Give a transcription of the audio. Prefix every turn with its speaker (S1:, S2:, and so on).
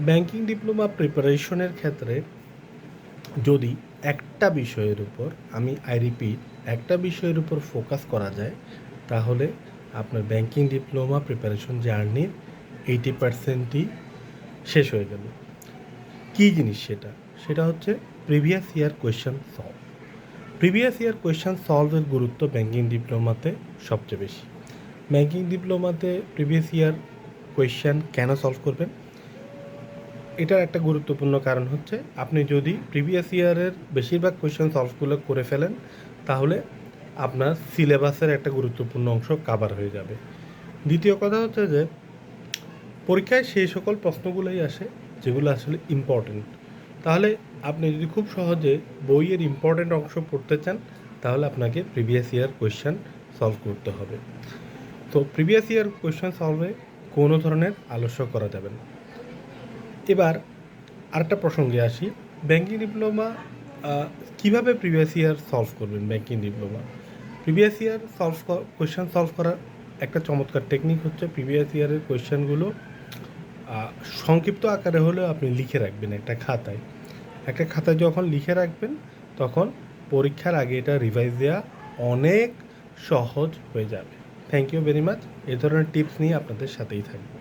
S1: Banking diploma প্রিপারেশনের ক্ষেত্রে যদি একটা বিষয়ের উপর, আমি আই রিপিট একটা বিষয়ের উপর ফোকাস করা যায়, তাহলে আপনার ব্যাংকিং ডিপ্লোমা প্রিপারেশন জার্নির এইটি পার্সেন্টই শেষ হয়ে গেল। কী জিনিস সেটা? সেটা হচ্ছে previous year question solve previous year question সলভের গুরুত্ব ব্যাংকিং ডিপ্লোমাতে সবচেয়ে বেশি। ব্যাংকিং ডিপ্লোমাতে প্রিভিয়াস ইয়ার কোয়েশ্চেন কেন সলভ করবেন? এটার একটা গুরুত্বপূর্ণ কারণ হচ্ছে, আপনি যদি প্রিভিয়াস ইয়ারের বেশিরভাগ কোয়েশ্চেন সলভগুলো করে ফেলেন, তাহলে আপনার সিলেবাসের একটা গুরুত্বপূর্ণ অংশ কাভার হয়ে যাবে। দ্বিতীয় কথা হচ্ছে যে, পরীক্ষায় সেই সকল প্রশ্নগুলোই আসে যেগুলো আসলে ইম্পর্টেন্ট তাহলে আপনি যদি খুব সহজে বইয়ের ইম্পর্টেন্ট অংশ পড়তে চান, তাহলে আপনাকে প্রিভিয়াস ইয়ার কোয়েশ্চেন সলভ করতে হবে। তো প্রিভিয়াস ইয়ার কোয়েশ্চেন সলভে কোনো ধরনের আলস্য করা যাবে না। এবার আরেকটা প্রসঙ্গে আসি। ব্যাংকিং ডিপ্লোমা কীভাবে প্রিভিয়াস ইয়ার সলভ করবেন banking diploma previous year solve question solve করার একটা চমৎকার টেকনিক হচ্ছে প্রিভিয়াস ইয়ারের কোয়েশ্চেনগুলো সংক্ষিপ্ত আকারে হলেও আপনি লিখে রাখবেন একটা খাতায়। একটা খাতায় যখন লিখে রাখবেন, তখন পরীক্ষার আগে এটা রিভাইজ দেওয়া অনেক সহজ হয়ে যাবে। থ্যাংক ইউ ভেরি মাচ এ ধরনের টিপস নিয়ে আপনাদের সাথেই থাকবে।